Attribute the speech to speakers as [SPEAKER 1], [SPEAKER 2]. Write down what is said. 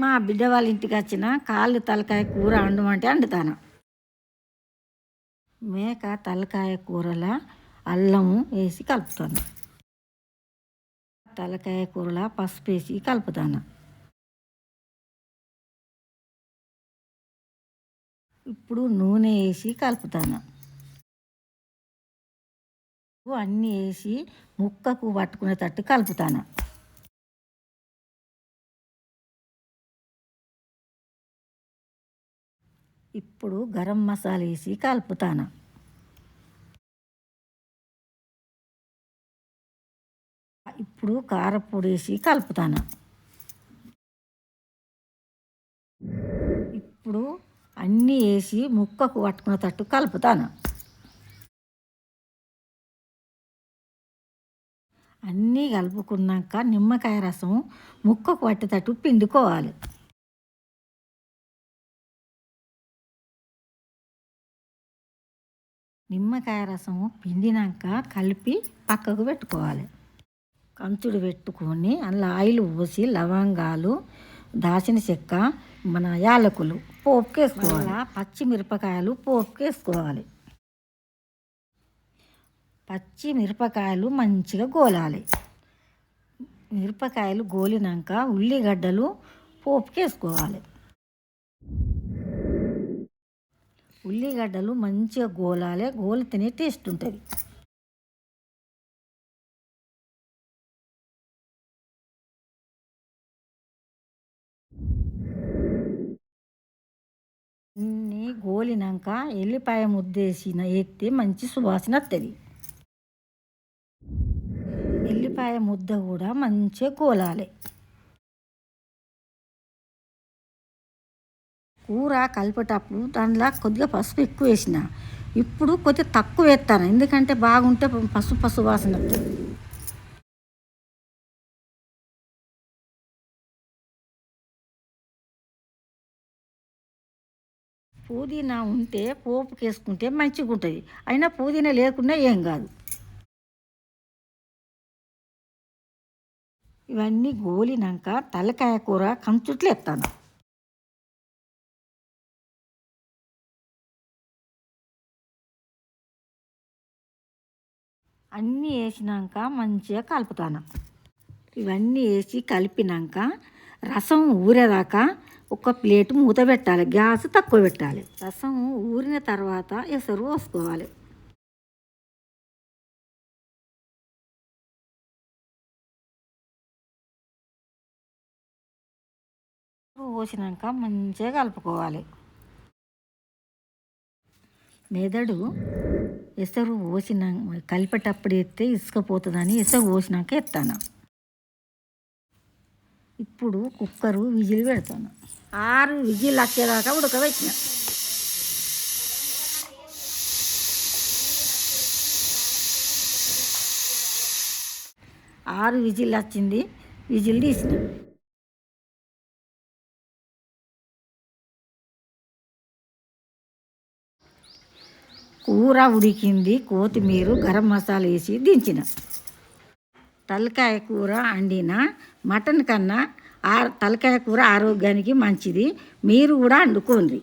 [SPEAKER 1] మా బిడ్డ వాళ్ళ ఇంటికి వచ్చిన కాళ్ళు తలకాయ కూర వండమంటే వండుతాను. మేక తలకాయ కూరల అల్లము వేసి కలుపుతాను. తలకాయ కూరల పసుపు వేసి కలుపుతాను. ఇప్పుడు నూనె వేసి కలుపుతాను. అన్నీ వేసి ముక్కకు పట్టుకునేటట్టు కలుపుతాను. ఇప్పుడు గరం మసాలా వేసి కలుపుతాను. ఇప్పుడు కారపొడి వేసి కలుపుతాను. ఇప్పుడు అన్నీ వేసి ముక్కకు పట్టుకునేటట్టు కలుపుతాను. అన్నీ కలుపుకున్నాక నిమ్మకాయ రసం ముక్కకు పట్టేటట్టు పిండుకోవాలి. నిమ్మకాయ రసము పిండినాక కలిపి పక్కకు పెట్టుకోవాలి. కంచుడు పెట్టుకొని అందులో ఆయిల్ పోసి లవంగాలు దాచిన చెక్క మన యాలకులు పోపుకి వేసుకోవాలి పచ్చిమిరపకాయలు పోపుకి వేసుకోవాలి పచ్చి మిరపకాయలు మంచిగా గోలాలి. మిరపకాయలు గోలినాక ఉల్లిగడ్డలు పోపుకి వేసుకోవాలి ఉల్లిగడ్డలు మంచిగా గోలాలి. గోలితేనే టేస్ట్ ఉంటుంది. ఇన్ని గోలినాక ఎల్లిపాయ ముద్దేసిన ఎత్తే మంచి సువాసన వస్తుంది ఎల్లిపాయ ముద్ద కూడా మంచిగా గోలాలి. కూర కలిపేటప్పుడు దానిలో కొద్దిగా పసుపు ఎక్కువ వేసిన. ఇప్పుడు కొద్దిగా తక్కువ వేస్తాను. ఎందుకంటే బాగుంటే పసుపు పసుపు వాసన. పుదీనా ఉంటే పోపుకి వేసుకుంటే మంచిగా ఉంటుంది అయినా పుదీనా లేకుండా ఏం కాదు. ఇవన్నీ గోలినాక తలకాయ కూర కంచుట్లు ఎత్తాను. అన్నీ వేసినాక మంచిగా కలుపుతాను. ఇవన్నీ వేసి కలిపినాక రసం ఊరేదాకా ఒక ప్లేట్ మూత పెట్టాలి. గ్యాస్ తక్కువ పెట్టాలి. రసం ఊరిన తర్వాత ఎసరు పోసుకోవాలి. పోసినాక మంచిగా కలుపుకోవాలి. మెదడు ఎసరు పోసిన కలిపేటప్పుడు ఎత్తే ఇసుకపోతుందని ఎసరు పోసినాక ఎత్తాను? ఇప్పుడు కుక్కరు విజిల్ పెడతాను. ఆరు విజిల్ వచ్చేదాకా ఉడకబెట్టిన. ఆరు విజిల్ వచ్చింది విజిల్ తీసిన. కూర ఉడికింది కొత్తిమీర గరం మసాలా వేసి దించిన. తలకాయ కూర వండిన మటన్ కన్నా ఆ తలకాయ కూర ఆరోగ్యానికి మంచిది. మీరు కూడా వండుకోండి.